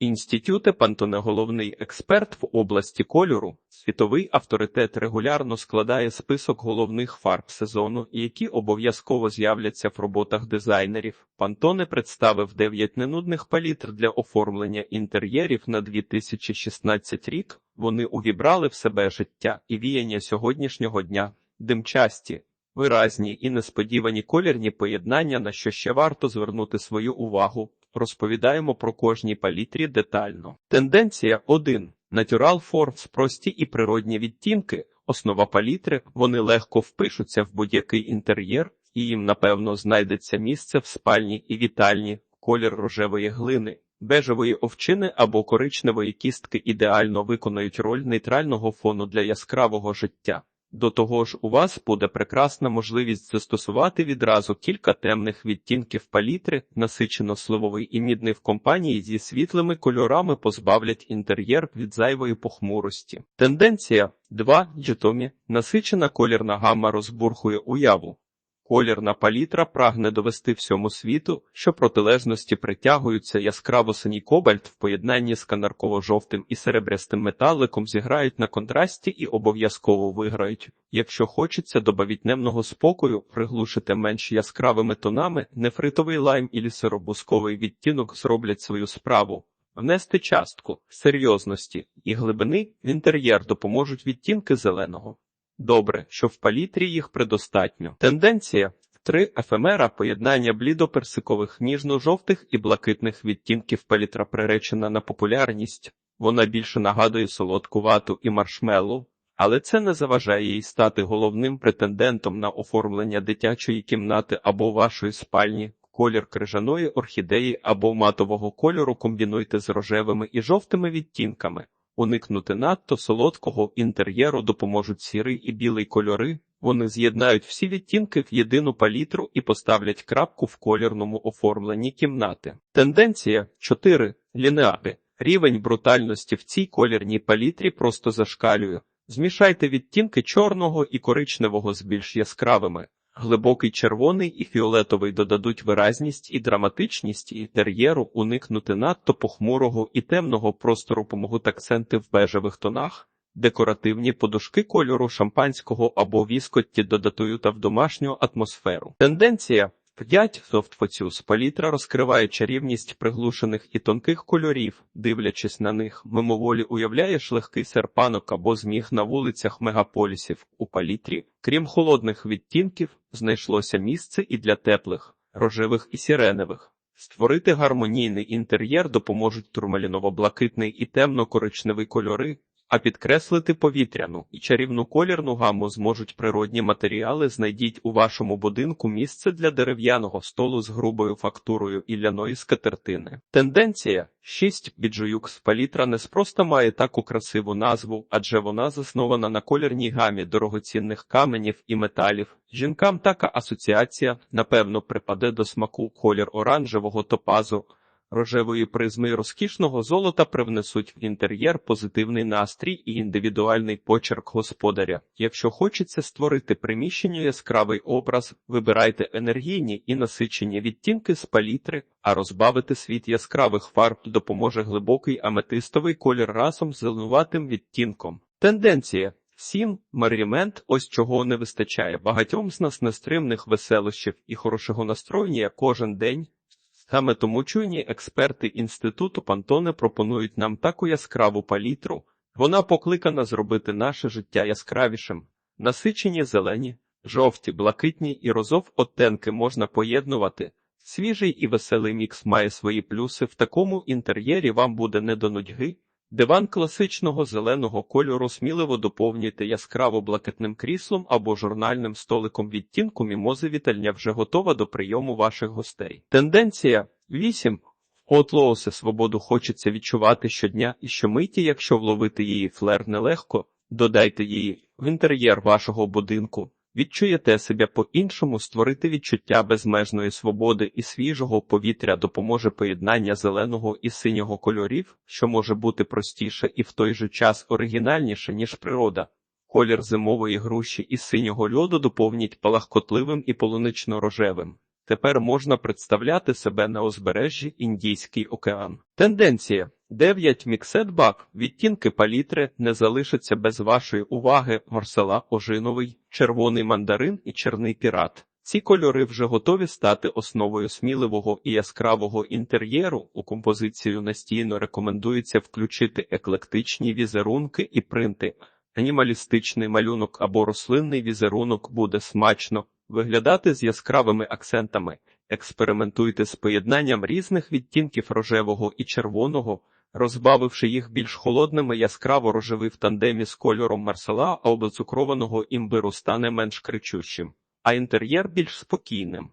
Інститюте Пантоне головний експерт в області кольору, світовий авторитет регулярно складає список головних фарб сезону, які обов'язково з'являться в роботах дизайнерів. Пантоне представив 9 ненудних палітр для оформлення інтер'єрів на 2016 рік. Вони увібрали в себе життя і віяння сьогоднішнього дня, димчасті, виразні і несподівані колірні поєднання, на що ще варто звернути свою увагу. Розповідаємо про кожній палітрі детально. Тенденція 1. Natural Forms – прості і природні відтінки. Основа палітри, вони легко впишуться в будь-який інтер'єр, і їм, напевно, знайдеться місце в спальні і вітальні, колір рожевої глини, бежевої овчини або коричневої кістки ідеально виконують роль нейтрального фону для яскравого життя. До того ж, у вас буде прекрасна можливість застосувати відразу кілька темних відтінків палітри, насичено сливовий і мідний в компанії зі світлими кольорами позбавлять інтер'єр від зайвої похмурості. Тенденція 2. Джитомі. Насичена колірна гамма розбурхує уяву. Колірна палітра прагне довести всьому світу, що протилежності притягуються яскраво синій кобальт в поєднанні з канарково-жовтим і серебрястим металиком зіграють на контрасті і обов'язково виграють. Якщо хочеться добавіть немного спокою, приглушити менш яскравими тонами, нефритовий лайм і лісеробусковий відтінок зроблять свою справу. Внести частку серйозності і глибини в інтер'єр допоможуть відтінки зеленого. Добре, що в палітрі їх предостатньо. Тенденція 3. ефемера поєднання блідоперсикових ніжно-жовтих і блакитних відтінків палітра приречена на популярність. Вона більше нагадує солодку вату і маршмеллоу, але це не заважає їй стати головним претендентом на оформлення дитячої кімнати або вашої спальні. Колір крижаної орхідеї або матового кольору комбінуйте з рожевими і жовтими відтінками. Уникнути надто солодкого інтер'єру допоможуть сірий і білий кольори. Вони з'єднають всі відтінки в єдину палітру і поставлять крапку в колірному оформленні кімнати. Тенденція 4. Лінеари. Рівень брутальності в цій колірній палітрі просто зашкалює. Змішайте відтінки чорного і коричневого з більш яскравими. Глибокий червоний і фіолетовий додадуть виразність і драматичність інтер'єру, уникнути надто похмурого і темного простору помогуть акценти в бежевих тонах, декоративні подушки кольору шампанського або віскотті додатують в домашню атмосферу. Тенденція 5. Софтфоцюс палітра розкриває чарівність приглушених і тонких кольорів, дивлячись на них, мимоволі уявляєш легкий серпанок або зміг на вулицях мегаполісів у палітрі. Крім холодних відтінків, знайшлося місце і для теплих, рожевих і сіреневих. Створити гармонійний інтер'єр допоможуть турмаліново-блакитний і темно-коричневий кольори, а підкреслити повітряну і чарівну колірну гаму зможуть природні матеріали. Знайдіть у вашому будинку місце для дерев'яного столу з грубою фактурою і ляної скатертини. Тенденція 6. Біджуюкс палітра не спроста має таку красиву назву, адже вона заснована на колірній гамі дорогоцінних каменів і металів. Жінкам така асоціація, напевно, припаде до смаку колір оранжевого топазу рожевої призми розкішного золота привнесуть в інтер'єр позитивний настрій і індивідуальний почерк господаря. Якщо хочеться створити приміщення яскравий образ, вибирайте енергійні і насичені відтінки з палітри, а розбавити світ яскравих фарб допоможе глибокий аметистовий колір разом з зеленуватим відтінком. Тенденція 7. Марімент, ось чого не вистачає багатьом з нас нестримних веселощів і хорошого настроєння кожен день. Саме тому чуйні експерти інституту Пантоне пропонують нам таку яскраву палітру. Вона покликана зробити наше життя яскравішим. Насичені зелені, жовті, блакитні і розов оттенки можна поєднувати. Свіжий і веселий мікс має свої плюси. В такому інтер'єрі вам буде не до нудьги. Диван класичного зеленого кольору сміливо доповнюйте яскраво блакитним кріслом або журнальним столиком відтінку мімози вітальня вже готова до прийому ваших гостей. Тенденція 8. От лоуси свободу хочеться відчувати щодня і щомиті, якщо вловити її флер нелегко, додайте її в інтер'єр вашого будинку. Відчуєте себе по-іншому, створити відчуття безмежної свободи і свіжого повітря допоможе поєднання зеленого і синього кольорів, що може бути простіше і в той же час оригінальніше, ніж природа. Колір зимової груші і синього льоду доповніть палахкотливим і полунично-рожевим. Тепер можна представляти себе на узбережжі Індійський океан. Тенденція 9 міксет-бак. Відтінки палітри не залишаться без вашої уваги. Марсела ожиновий, червоний мандарин і черний пірат. Ці кольори вже готові стати основою сміливого і яскравого інтер'єру. У композицію настійно рекомендується включити еклектичні візерунки і принти. Анімалістичний малюнок або рослинний візерунок буде смачно виглядати з яскравими акцентами. Експериментуйте з поєднанням різних відтінків рожевого і червоного, розбавивши їх більш холодними, яскраво рожевий в тандемі з кольором марсела або цукрованого імбиру стане менш кричущим, а інтер'єр більш спокійним.